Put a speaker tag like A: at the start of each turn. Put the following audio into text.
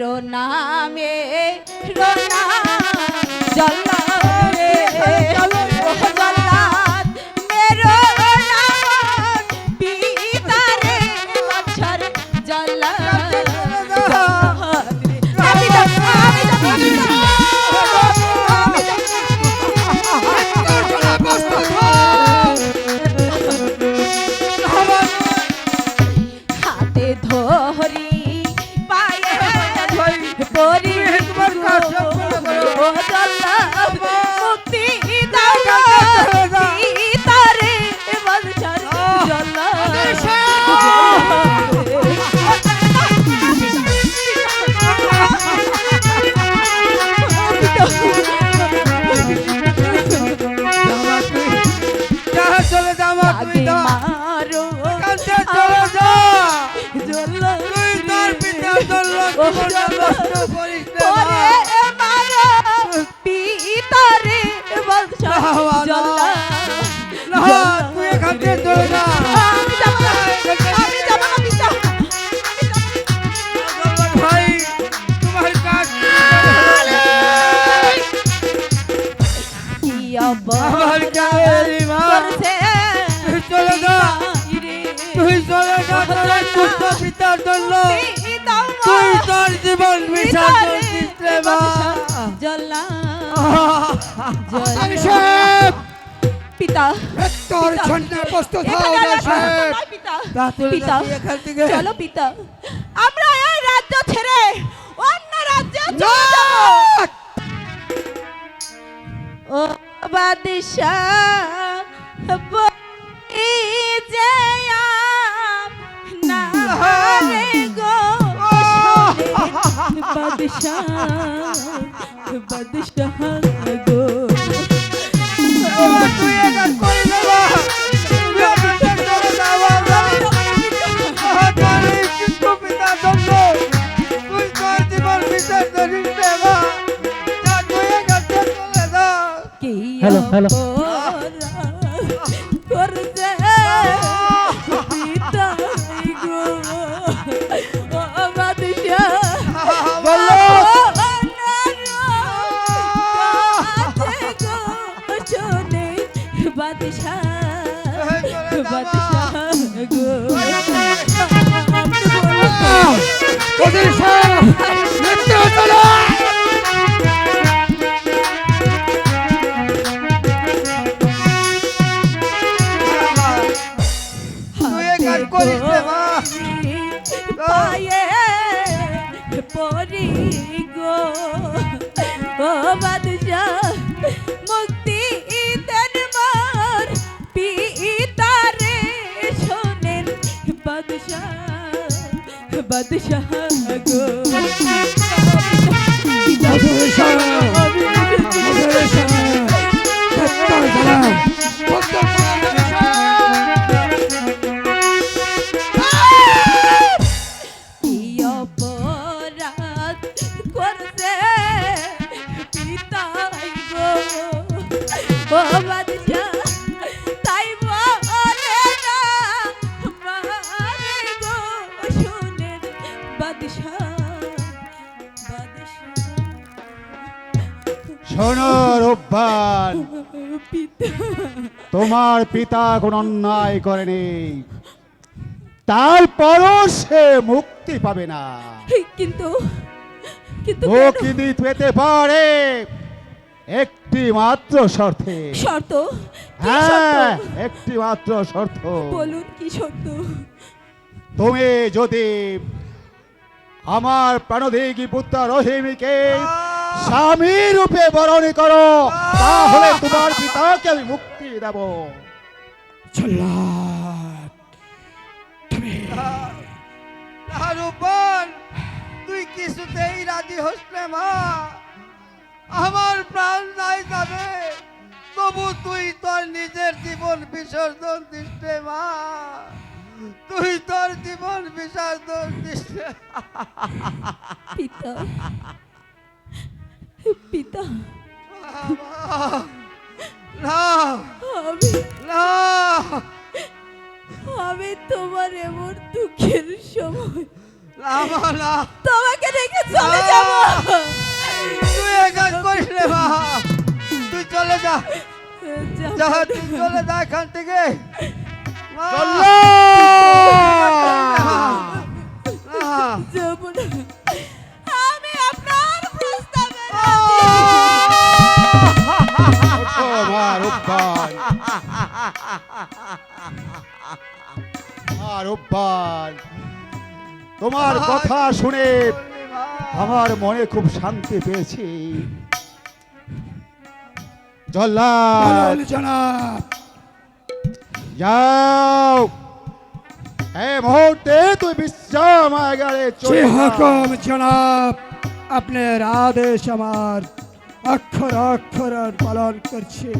A: রোনামে রোনা পিতারে বংশ জল্লাদ
B: না তুই এখান থেকে চলে যা জীবন বিসর্জন
C: আমি সাহেব।
A: পিতা।
C: তোর
A: পিতা।
C: প্রস্তুত হও সাহেব।
A: পিতা।
B: তা তুই
A: পিতা।
B: যা এখান থেকে
A: চলো পিতা। আমরা এই রাজ্য ছেড়ে অন্য রাজ্যে চলে যাব। ও বাদশাহ বাদশাহ গো
B: বাবা, তুই
A: বাদশাহ। বাদশাহ গো
C: ওদের সাহেব মৃত্যু চলো।
A: পায়ে পরি গো বাদশাহ বাদশাহ বাদশাহ গো বাদশাহ সাহেব
D: শোনো রূপবান তোমার পিতা কোন অন্যায় করেনি। তারপরও সে মুক্তি পাবে না।
A: কিন্তু কিন্তু
D: মুক্তি পেতে পারে একটি মাত্র শর্তে।
A: শর্ত?
D: হ্যাঁ একটি মাত্র শর্ত।
A: বলুন কি শর্ত?
D: তুমি যদি আমার প্রাণদিগী পুত্র রহিমীকে স্বামী রূপে বরণ করো। তাহলে তোমার পিতাকে আমি মুক্তি দেব।
C: তুমি
B: রূপন তুই কিছুতেই রাজি হোস না মা। আমার প্রাণ নাই যাবে তবু তুই তোর নিজের জীবন বিসর্জন দিস রে মা। তুই তোর জীবন বিসর্জন দিস
A: পিতা। পিতা।
B: না।
A: আমি
B: না।
A: আমি তোমার এমন দুঃখের সময়
B: না মা না।
A: তোমাকে রেখে চলে যাব।
B: তুই এ কাজ করিস রে মা। তুই চলে যা। যা তুই চলে যা এখান থেকে।
D: চলো। আর উপায় তোমার কথা শুনে আমার মনে খুব শান্তি পেয়েছি। জল্লাদ।
C: বলুন জনাব
D: যাও। এই মুহূর্তে তুই বিশ্রামাগারে
C: যে
D: চলে।
C: হুকুম জনাব আপনার আদেশ আমার অক্ষর অক্ষর পালন করছে।